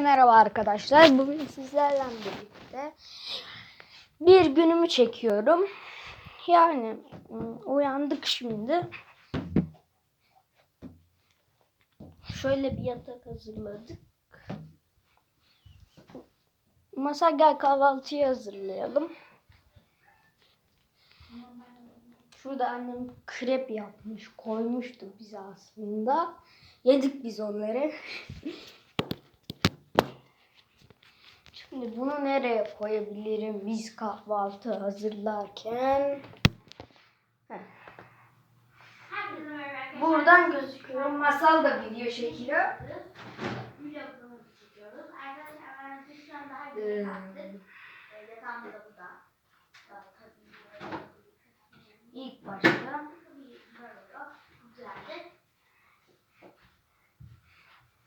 Merhaba arkadaşlar. Bugün sizlerle birlikte bir günümü çekiyorum. Yani ım, uyandık şimdi. Şöyle bir yatak hazırladık. Masa gel kahvaltıyı hazırlayalım. Şurada annem krep yapmış, koymuştu bize aslında. Yedik biz onları. Şimdi bunu nereye koyabilirim biz kahvaltı hazırlarken? Heh. Buradan gözüküyor. Masal da video çekiyor. Ee, İlk başta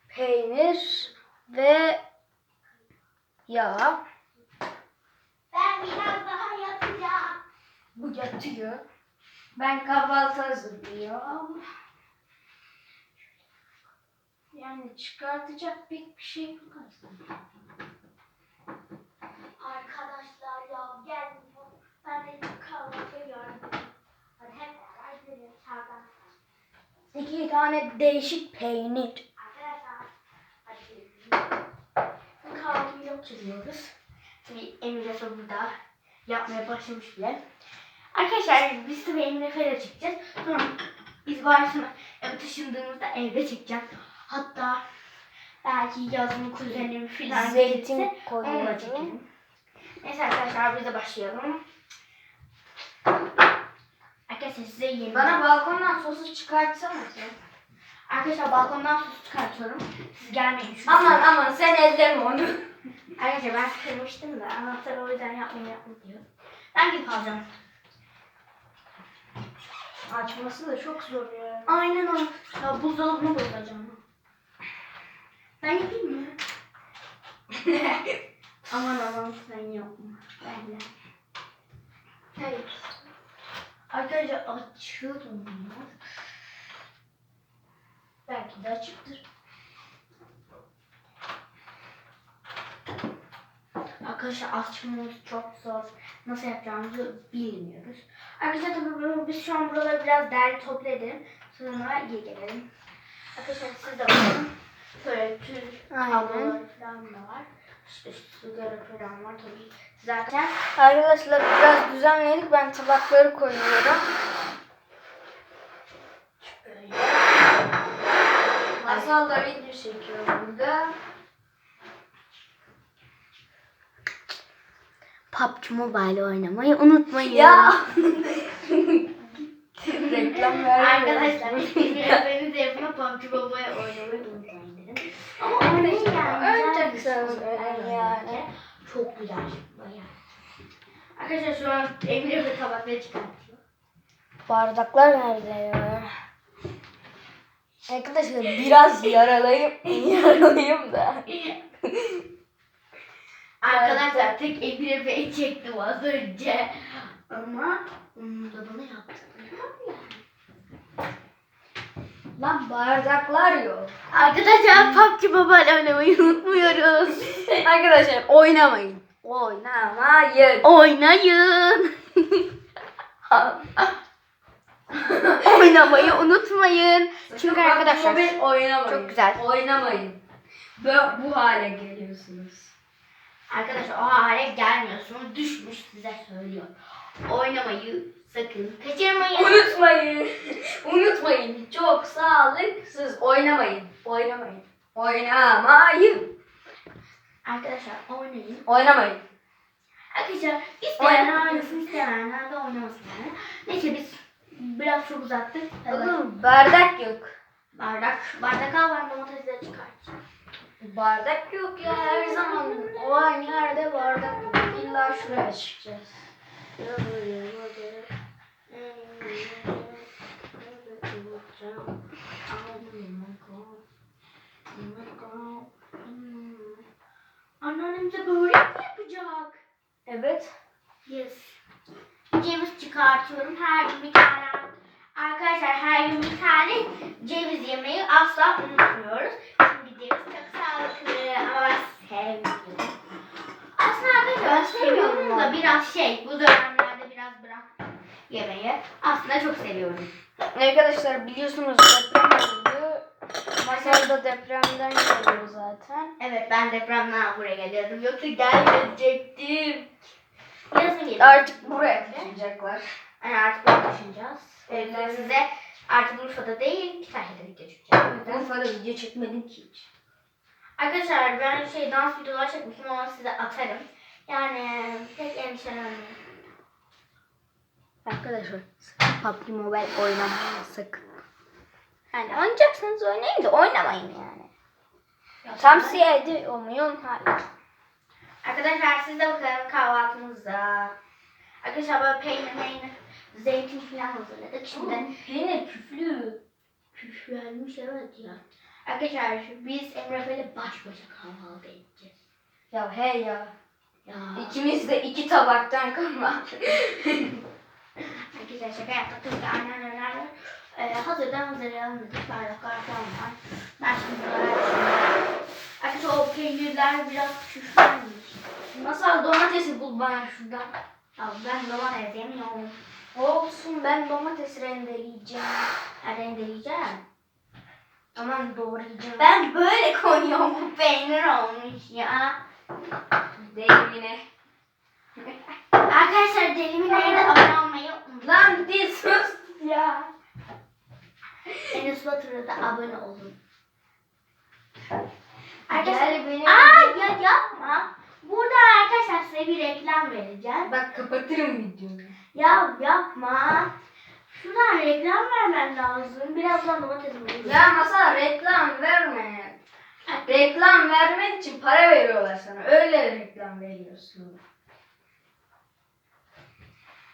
peynir ve yağ. Ben biraz daha yatacağım. Bu yatıyor. Ben kahvaltı hazırlıyorum. Yani çıkartacak pek bir şey yok aslında. Arkadaşlar ya gel. Ben de kahvaltı gördüm. Hadi hep beraber gidelim dışarıdan. İki tane değişik peynir. Arkadaşlar hadi gidelim. Oturuyoruz. Şimdi Emre de burada yapmaya başlamış bile. Arkadaşlar biz tabii Emre Kaya'da çekeceğiz. Sonra biz bu akşam eve taşındığımızda evde çekeceğim. Hatta belki yazın kuzenim falan Zeytin gelirse onunla çekelim. Neyse arkadaşlar biz de başlayalım. Arkadaşlar size yeni... Bana balkondan sosu çıkartsana. Arkadaşlar balkondan sus çıkartıyorum. Siz gelmeyin. Çünkü Aman aman sen elleme onu. Arkadaşlar ben kırmıştım da anahtarı o yüzden yapmayı yapma diyor. Ben gidip alacağım. Açması da çok zor ya. Aynen o. Ya buzdolabına bozacağım. Ben yapayım mı? aman aman sen yapma. Ben de. Evet. Arkadaşlar açıyorum ya. Belki de açıktır. Arkadaşlar açmamız çok zor. Nasıl yapacağımızı bilmiyoruz. Arkadaşlar tabii biz şu an buraları biraz derli toplu edelim. Sonra iyi gelelim. Arkadaşlar siz de bakın. Şöyle tül kabloları falan da var. İşte sigara falan var tabii. Zaten Arkadaşlar biraz düzenledik. Ben tabakları koyuyorum. Masal da video çekiyor burada. PUBG Mobile oynamayı unutmayın. Ya. Reklam. Arkadaşlar benim telefona PUBG Mobile oynamayı unutmayın dedim. Ama oynayın yani. Oynayacaksınız bir yani. Çok güzel bayağı. Arkadaşlar şu an Emre ve tabakları çıkartıyor. Bardaklar nerede ya? Arkadaşlar biraz yaralayayım, yaralayayım da. Arkadaşlar tek Emre Bey çektim az önce. Ama onu da bana yaptı. Lan bardaklar yok. Arkadaşlar PUBG Mobile oynamayı unutmuyoruz. Arkadaşlar oynamayın. Oynamayın. Oynayın. Oynamayı unutmayın. Çünkü arkadaşlar Mobil oynamayın. çok güzel. Oynamayın. Böyle bu hale geliyorsunuz. arkadaşlar o hale gelmiyorsunuz. Düşmüş size söylüyor. Oynamayı sakın kaçırmayın. Unutmayın. Unutmayın. Çok sağlıksız. Oynamayın. Oynamayın. Oynamayın. Arkadaşlar oynayın. Oynamayın. Arkadaşlar isteyen Oynamayın. oynasın isteyenler de oynamasın. Neyse biz biraz çok uzattık. Hadi Oğlum bardak yok. bardak, bardak al ben domatesleri çıkartacağım. Bardak yok ya her zaman o aynı yerde bardak yok. İlla şuraya çıkacağız. Anneannem de börek mi yapacak? Evet. Yes. Ceviz çıkartıyorum. Her gün bir tane. Arkadaşlar her gün bir tane ceviz yemeyi asla unutmuyoruz. Çünkü ceviz çok sağlıklı. Ama ben ev videosu. Aslında arkadaşlar Ben seviyorum seviyorum da biraz şey bu dönemlerde biraz bıraktım yemeği. Aslında çok seviyorum. Arkadaşlar biliyorsunuz deprem oldu. Masal da depremden geliyor zaten. Evet ben depremden buraya geliyordum. Yoksa gelmeyecektim. Yazın geliyorum. Artık buraya taşıyacaklar. Yani artık buraya taşınacağız. Evet. Size artık Urfa'da değil Kütahya'da video çekeceğim. Urfa'da video çekmedim ki hiç. Arkadaşlar ben şey dans videoları çekmişim ama size atarım. Yani pek endişelenmeyin. Arkadaşlar PUBG Mobile oynamayın sakın. Yani oynayacaksanız oynayın da oynamayın yani. Tavsiye ediyor muyum? Hayır. Arkadaşlar siz de bakalım kahvaltımızda. Arkadaşlar böyle peynir peynir zeytin falan hazırladık. Şimdi Peynir küflü. küflenmiş evet ya. Arkadaşlar biz Emre böyle baş başa kahvaltı edeceğiz. Ya hey ya. Ya. İkimiz de iki tabaktan kalma. Arkadaşlar şaka yaptık. Ki anneanneler e, hazırdan hazırlayalım dedik. Bardaklar falan var. Ben şimdi bunları o peynirler biraz küflenmiş. Masal domatesi bul bana şuradan. Ya ben domates yemiyorum. Olsun ben domates rendeleyeceğim. Ben rendeleyeceğim. Aman doğrayacağım. Ben böyle koyuyorum bu peynir olmuş ya. Delimine. Arkadaşlar Delimina'ya da abone olmayı unutmayın. Lan bir sus ya. Enes Batur'a da abone olun. Arkadaşlar, Gel benim- aa ya yapma. Burada arkadaşlar size bir reklam vereceğim. Bak kapatırım videoyu. Ya yapma. Şuradan reklam vermem lazım. Birazdan domates buluruz. Ya masal reklam verme. Reklam vermek için para veriyorlar sana. Öyle reklam veriyorsun.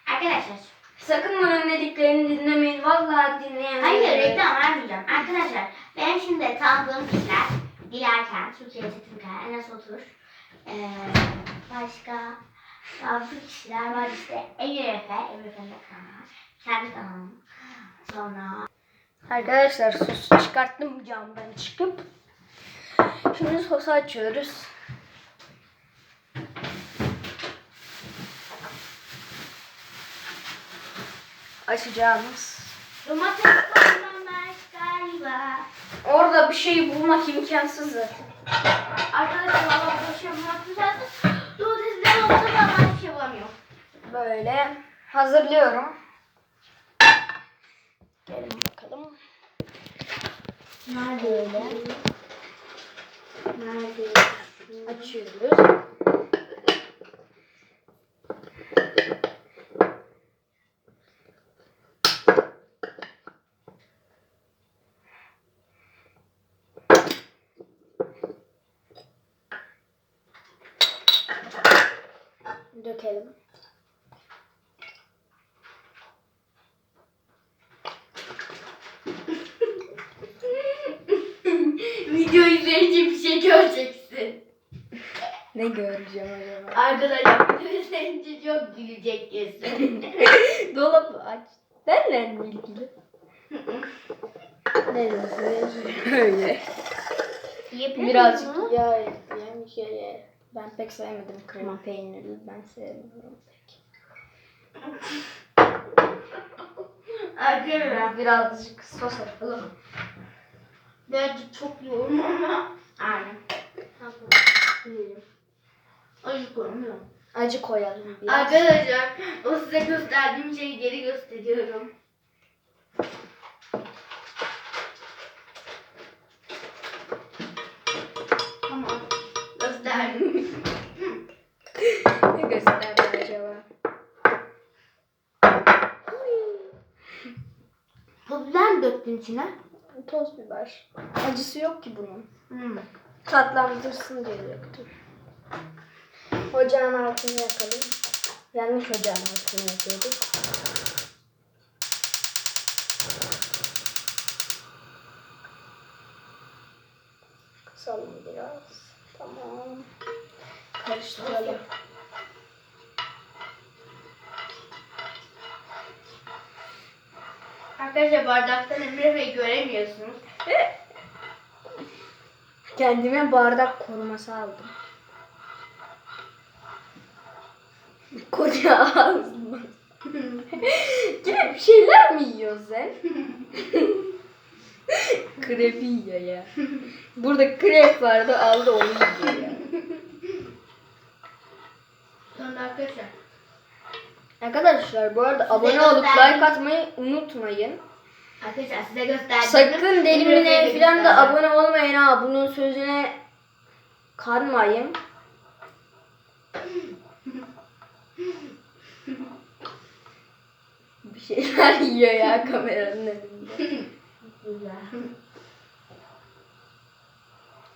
Arkadaşlar. Sakın bunun dediklerini dinlemeyin. Vallahi dinleyen. Hayır reklam vermeyeceğim. Arkadaşlar ben şimdi tanıdığım kişiler Dilerken, Türkiye Seçimken, Enes Otur, ee, başka bazı kişiler var işte Emir Efe, Emir Efe'nin kanalı, kendi kanalım. Sonra Arkadaşlar sos çıkarttım camdan çıkıp. Şimdi sosu açıyoruz. Açacağımız. domates koymamak galiba. Orada bir şey bulmak imkansız zaten. Arkadaşlar valla bir şey bulmak güzel. Domates bile olsa da ben bir şey bulamıyorum. Böyle hazırlıyorum. Gelin bakalım. Nerede Böyle Nerede? açıyoruz. Dökelim. Video izleyince bir şey göreceksin. Ne göreceğim acaba? Arkadaşlar izleyince çok gülecek kesin. Dolabı aç. Benle mi ilgili? Neyse öyle. Birazcık yağ ekleyeyim şeye. Ben pek sevmedim krema peynirli. Ben sevmiyorum pek. Arkadaşlar Birazcık sos atalım. birazcık çok yoğun ama. Aynen. Acı koymuyorum. Acı koyalım biraz. Arkadaşlar o size gösterdiğim şeyi geri gösteriyorum. Tamam. Gösterdim. Ne gösterdi acaba? Popüler döktün içine? Toz biber. Acısı yok ki bunun. Hmm. Tatlandırsın diye döktüm. Ocağın altını yakalım. Yanlış ocağın altını yakıyorduk. Kısalım biraz. Tamam. Karıştıralım. Arkadaşlar bardaktan Emre Bey göremiyorsunuz. Kendime bardak koruması aldım. Koca ağzıma. Yine bir şeyler mi yiyorsun sen? Krepi yiyor ya. Burada krep vardı aldı onu yiyor ya. Sonra arkadaşlar. Arkadaşlar bu arada abone olup like atmayı unutmayın. Arkadaşlar size gösterdim. Sakın delimine falan da abone olmayın ha. Bunun sözüne kanmayın. Bir şeyler yiyor ya kameranın önünde. Güzel.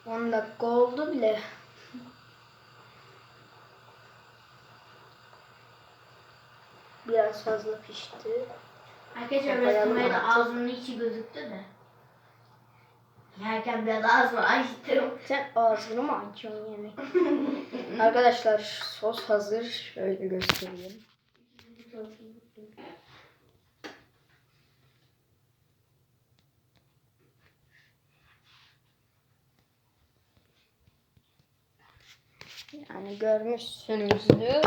10 dakika oldu bile. Biraz fazla pişti. Arkadaşlar biraz kamerada ağzımın içi gözüktü de. Yerken biraz ağzımı açtım. Sen ağzını mı açıyorsun yemek? Arkadaşlar sos hazır. Şöyle göstereyim. Yani görmüşsünüzdür.